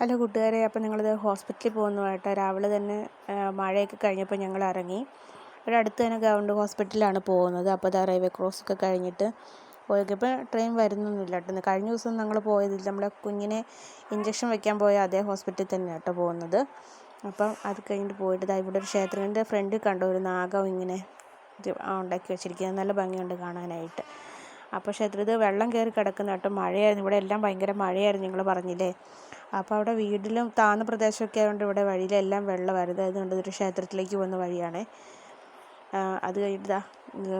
Hello കൂട്ടുകാരെ അപ്പോൾ ഞങ്ങളിത് ഹോസ്പിറ്റലിൽ പോകുന്നതായിട്ട് രാവിലെ തന്നെ മഴയൊക്കെ കഴിഞ്ഞപ്പോൾ ഞങ്ങൾ ഇറങ്ങി. ഇവിടെ അടുത്ത് തന്നെ ഗവൺമെന്റ് ഹോസ്പിറ്റലിലാണ് പോകുന്നത്. അപ്പോൾ ഇതാ റെയിൽവേ ക്രോസ് ഒക്കെ കഴിഞ്ഞിട്ട് പോയപ്പോൾ ട്രെയിൻ വരുന്നൊന്നുമില്ല കേട്ടോ. കഴിഞ്ഞ ദിവസം ഞങ്ങൾ പോയതിൽ നമ്മളെ കുഞ്ഞിനെ ഇഞ്ചക്ഷൻ വെക്കാൻ പോയ അതേ ഹോസ്പിറ്റലിൽ തന്നെയാണ് കേട്ടോ പോകുന്നത്. അപ്പം അത് കഴിഞ്ഞിട്ട് പോയിട്ട് ഇവിടെ ഒരു ക്ഷേത്രത്തിന്റെ ഫ്രണ്ടിൽ കണ്ടു? ഒരു നാഗം ഇങ്ങനെ ഉണ്ടാക്കി വെച്ചിരിക്കുന്നത്. നല്ല ഭംഗിയുണ്ട് കാണാനായിട്ട്. അപ്പോൾ ക്ഷേത്രത്തിൽ വെള്ളം കയറി കിടക്കുന്ന കേട്ടോ മഴയായിരുന്നു. ഇവിടെ എല്ലാം ഭയങ്കര മഴയായിരുന്നു നിങ്ങൾ പറഞ്ഞില്ലേ? അപ്പോൾ അവിടെ വീട്ടിലും താഴ്ന്ന പ്രദേശമൊക്കെ ആയതുകൊണ്ട് ഇവിടെ വഴിയിലെല്ലാം വെള്ളമായിരുന്നു അതുകൊണ്ട് ഇതൊരു ക്ഷേത്രത്തിലേക്ക് പോകുന്ന വഴിയാണ്. അത് കഴിഞ്ഞിട്ട്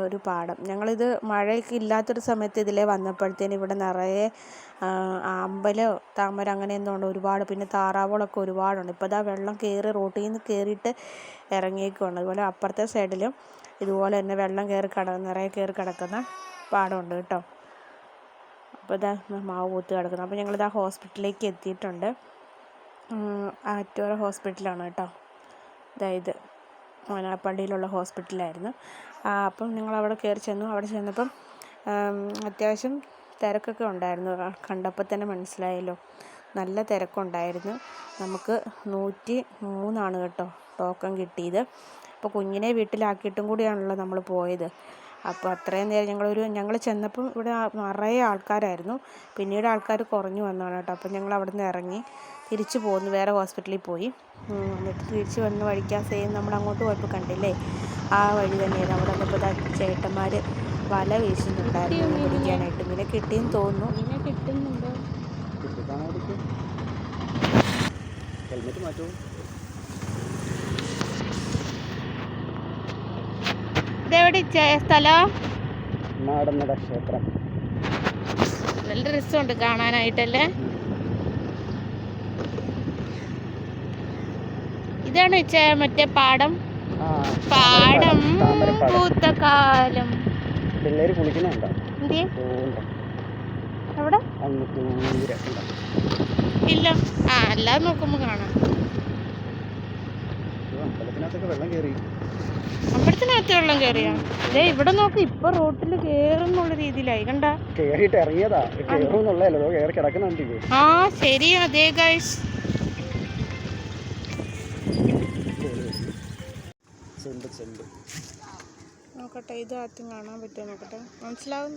ഒരു പാടം ഞങ്ങളിത് മഴയൊക്കെ ഇല്ലാത്തൊരു സമയത്ത് ഇതിലേ വന്നപ്പോഴത്തേന് ഇവിടെ നിറയെ അമ്പലോ താമര അങ്ങനെ എന്തോ ഉണ്ട് ഒരുപാട്. പിന്നെ താറാവുകളൊക്കെ ഒരുപാടുണ്ട്. ഇപ്പോൾ ദാ വെള്ളം കയറി റോട്ടിൽ നിന്ന് കയറിയിട്ട് ഇറങ്ങിയേക്കുവാണ്. അതുപോലെ അപ്പുറത്തെ സൈഡിലും ഇതുപോലെ തന്നെ വെള്ളം കയറി കട നിറയെ കയറി കിടക്കുന്ന പാടമുണ്ട് കേട്ടോ. അപ്പോൾ ഇതാ മാവ് പൂത്ത് കിടക്കുന്നത് അപ്പോൾ ഞങ്ങളിതാ ഹോസ്പിറ്റലിലേക്ക് എത്തിയിട്ടുണ്ട്. ആറ്റോറ ഹോസ്പിറ്റലാണ് കേട്ടോ. അതായത് മോനാപ്പള്ളിയിലുള്ള ഹോസ്പിറ്റലായിരുന്നു അപ്പം ഞങ്ങൾ അവിടെ കയറി ചെന്നു. അവിടെ ചെന്നപ്പം അത്യാവശ്യം തിരക്കൊക്കെ ഉണ്ടായിരുന്നു. കണ്ടപ്പോൾ തന്നെ മനസ്സിലായല്ലോ. നല്ല തിരക്കുണ്ടായിരുന്നു. നമുക്ക് നൂറ്റി മൂന്നാണ് കേട്ടോ ടോക്കൺ കിട്ടിയത്. അപ്പോൾ കുഞ്ഞിനെ വീട്ടിലാക്കിയിട്ടും കൂടിയാണല്ലോ നമ്മൾ പോയത്. അപ്പോൾ അത്രയും നേരം ഞങ്ങളൊരു ഞങ്ങൾ ചെന്നപ്പം ഇവിടെ നിറയെ ആൾക്കാരായിരുന്നു. പിന്നീട് ആൾക്കാർ കുറഞ്ഞു വന്നതാണ് കേട്ടോ. അപ്പോൾ ഞങ്ങൾ അവിടെ നിന്ന് ഇറങ്ങി തിരിച്ചു പോന്നു. വേറെ ഹോസ്പിറ്റലിൽ പോയി. എന്നിട്ട് തിരിച്ച് വന്ന് വഴിക്ക് ആ സെയിം നമ്മൾ അങ്ങോട്ട് പോയപ്പോൾ കണ്ടില്ലേ? ആ വഴി തന്നെയായിരുന്നു. അവിടെ വന്നപ്പോൾ ചേട്ടന്മാർ വല വീശുന്നുണ്ടായിരുന്നു. പിടിക്കാനായിട്ട് മീനെ കിട്ടിയെന്ന് തോന്നുന്നു. മീനെ കിട്ടുന്നുണ്ടോ? ഹെൽമെറ്റ് മാറ്റൂ ഇതെവിടെ സ്ഥലം? നാടന്നട ക്ഷേത്രം. നല്ല രസമുണ്ട് കാണാനായിട്ടല്ലേ? ഇതാണ് മറ്റേ പാടം. പാടം പൂത്തക്കാലം പൂത്ത കാലം പിള്ളേര് കുളിക്കുന്നുണ്ടോ? എവിടെ? ഇല്ല. ആ അല്ലാതെ നോക്കുമ്പോ കാണാം ഇത് അമ്പലത്തിനകത്തൊക്കെ വെള്ളം കയറി അമ്പലത്തിനകത്ത് വെള്ളം കയറിയാ ദേ ഇവിടെ നോക്ക് ഇപ്പൊ റോട്ടിൽ കേറുന്നുള്ള രീതിയിലായി. കണ്ട? കേറിയിട്ട് ഇറങ്ങിയതാ. കയറുമെന്നുള്ളതല്ലോ കയറി കിടക്കുന്നുണ്ട് ആ ശരി അതെ ഗൈസ് നോക്കട്ടെ ഇത് ആദ്യം കാണാൻ പറ്റുമോ? നോക്കട്ടെ. മനസ്സിലാവും?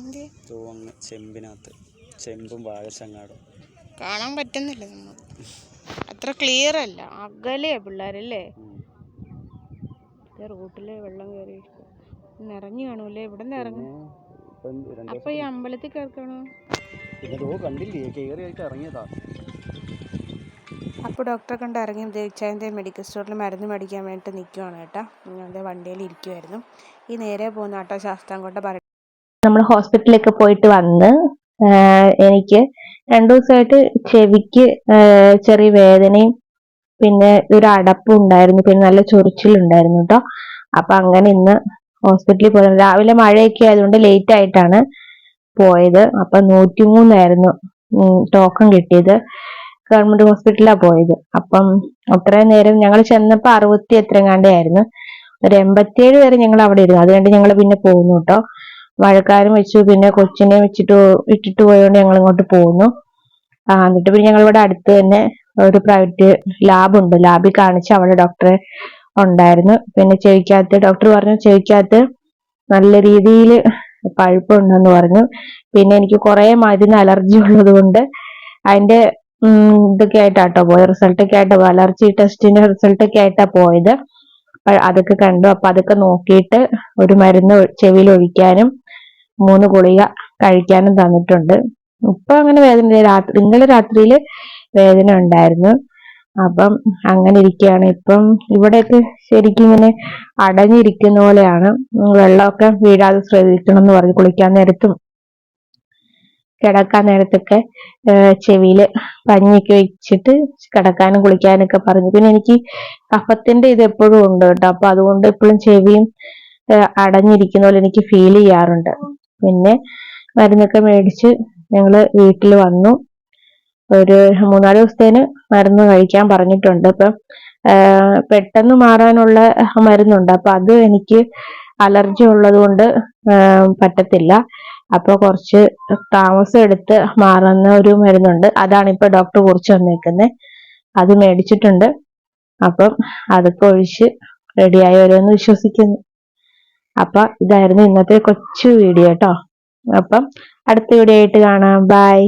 എന്ത്? ചുവന്ന് ചെമ്പിനകത്ത്. ചെമ്പും വാഴച്ചങ്ങാടും. കാണാൻ പറ്റുന്നില്ല നമ്മൾ അത്ര ക്ലിയർ അല്ല. അകലെയാ പിള്ളേരല്ലേ? റൂട്ടിൽ വെള്ളം കയറി നിറഞ്ഞു കാണൂലേ ഇവിടെ നിറഞ്ഞു അപ്പൊ ഈ അമ്പലത്തിൽ കേൾക്കണോ അപ്പോൾ ഡോക്ടറെ കണ്ട് ഇറങ്ങി ദേവിച്ചായന്റെ മെഡിക്കൽ സ്റ്റോറിൽ മരുന്ന് മേടിക്കാൻ വേണ്ടിയിട്ട് നിൽക്കുവാണ് കേട്ടോ. ഞങ്ങളുടെ വണ്ടിയിൽ ഇരിക്കുമായിരുന്നു ഈ നേരെ പോകുന്ന കേട്ടോ ശാസ്താംകോട്ട നമ്മൾ ഹോസ്പിറ്റലിലൊക്കെ പോയിട്ട് വന്ന് എനിക്ക് രണ്ടു ദിവസമായിട്ട് ചെവിക്ക് ചെറിയ വേദനയും പിന്നെ ഒരു അടപ്പും ഉണ്ടായിരുന്നു. പിന്നെ നല്ല ചൊറിച്ചിലുണ്ടായിരുന്നു കേട്ടോ അപ്പൊ അങ്ങനെ ഇന്ന് ഹോസ്പിറ്റലിൽ പോയത് രാവിലെ മഴയൊക്കെ ആയതുകൊണ്ട് ലേറ്റ് ആയിട്ടാണ് പോയത്. അപ്പൊ നൂറ്റിമൂന്നായിരുന്നു ടോക്കൺ കിട്ടിയത്. ഗവൺമെന്റ് ഹോസ്പിറ്റലിലാണ് പോയത്. അപ്പം അത്രയും നേരം ഞങ്ങൾ ചെന്നപ്പോ അറുപത്തി എത്രങ്ങാണ്ടേ ആയിരുന്നു. ഒരു എൺപത്തിയേഴ് വരെ ഞങ്ങൾ അവിടെ ഇരുന്നു. അത് കഴിഞ്ഞ് ഞങ്ങൾ പിന്നെ പോകുന്നു കേട്ടോ മഴക്കാലം വെച്ചു പിന്നെ കൊച്ചിനെ വെച്ചിട്ട് ഇട്ടിട്ട് പോയതുകൊണ്ട് ഞങ്ങൾ ഇങ്ങോട്ട് പോകുന്നു ആ എന്നിട്ട് പിന്നെ ഞങ്ങൾ ഇവിടെ അടുത്ത് തന്നെ ഒരു പ്രൈവറ്റ് ലാബ് ഉണ്ട്. ലാബിൽ കാണിച്ച് അവിടെ ഡോക്ടറെ ഉണ്ടായിരുന്നു. പിന്നെ ചെവിക്കകത്ത് ഡോക്ടർ പറഞ്ഞു ചെവിക്കകത്ത് നല്ല രീതിയിൽ പഴുപ്പുണ്ടെന്ന് പറഞ്ഞു. പിന്നെ എനിക്ക് കുറെ മരുന്ന് അലർജി ഉള്ളത് കൊണ്ട് അതിന്റെ ഇതൊക്കെ ആയിട്ടാട്ടോ പോയത്. റിസൾട്ട് ഒക്കെ ആയിട്ട് അലർജി ടെസ്റ്റിന്റെ റിസൾട്ട് ഒക്കെ ആയിട്ടാ പോയത്. അതൊക്കെ കണ്ടു. അപ്പൊ അതൊക്കെ നോക്കിയിട്ട് ഒരു മരുന്ന് ചെവിയിൽ ഒഴിക്കാനും മൂന്ന് ഗുളിക കഴിക്കാനും തന്നിട്ടുണ്ട്. ഇപ്പൊ അങ്ങനെ വേദന. രാത്രി ഇന്നലെ രാത്രിയിൽ വേദന ഉണ്ടായിരുന്നു. അപ്പം അങ്ങനെ ഇരിക്കുകയാണ്. ഇപ്പം ഇവിടെയൊക്കെ ശരിക്കും ഇങ്ങനെ അടഞ്ഞിരിക്കുന്ന പോലെയാണ്. വെള്ളമൊക്കെ വീഴാതെ ശ്രദ്ധിക്കണം എന്ന് പറഞ്ഞു കുളിക്കാൻ നേരത്തും കിടക്കാൻ നേരത്തൊക്കെ ചെവിയിൽ പഞ്ഞിയൊക്കെ വെച്ചിട്ട് കിടക്കാനും കുളിക്കാനൊക്കെ പറഞ്ഞു. പിന്നെ എനിക്ക് കഫത്തിന്റെ ഇത് എപ്പോഴും ഉണ്ട് കേട്ടോ. അപ്പൊ അതുകൊണ്ട് എപ്പോഴും ചെവിയും അടഞ്ഞിരിക്കുന്ന പോലെ എനിക്ക് ഫീൽ ചെയ്യാറുണ്ട്. പിന്നെ മരുന്നൊക്കെ മേടിച്ച് ഞങ്ങൾ വീട്ടിൽ വന്നു. ഒരു മൂന്നാൽ ദിവസത്തേന് മരുന്ന് കഴിക്കാൻ പറഞ്ഞിട്ടുണ്ട്. അപ്പം പെട്ടെന്ന് മാറാനുള്ള മരുന്നുണ്ട്. അപ്പൊ അത് എനിക്ക് അലർജി ഉള്ളത് കൊണ്ട് പറ്റത്തില്ല. അപ്പോൾ കുറച്ച് താമസം എടുത്ത് മാറുന്ന ഒരു മരുന്നുണ്ട്. അതാണ് ഇപ്പൊ ഡോക്ടർ കുറിച്ച് വന്നേക്കുന്നത് അത് മേടിച്ചിട്ടുണ്ട്. അപ്പം അതൊക്കെ ഒഴിച്ച് റെഡിയായി വരുമെന്ന് വിശ്വസിക്കുന്നു. അപ്പൊ ഇതായിരുന്നു ഇന്നത്തെ കൊച്ചു വീഡിയോ കേട്ടോ അപ്പം അടുത്ത വീഡിയോ ആയിട്ട് കാണാം. ബൈ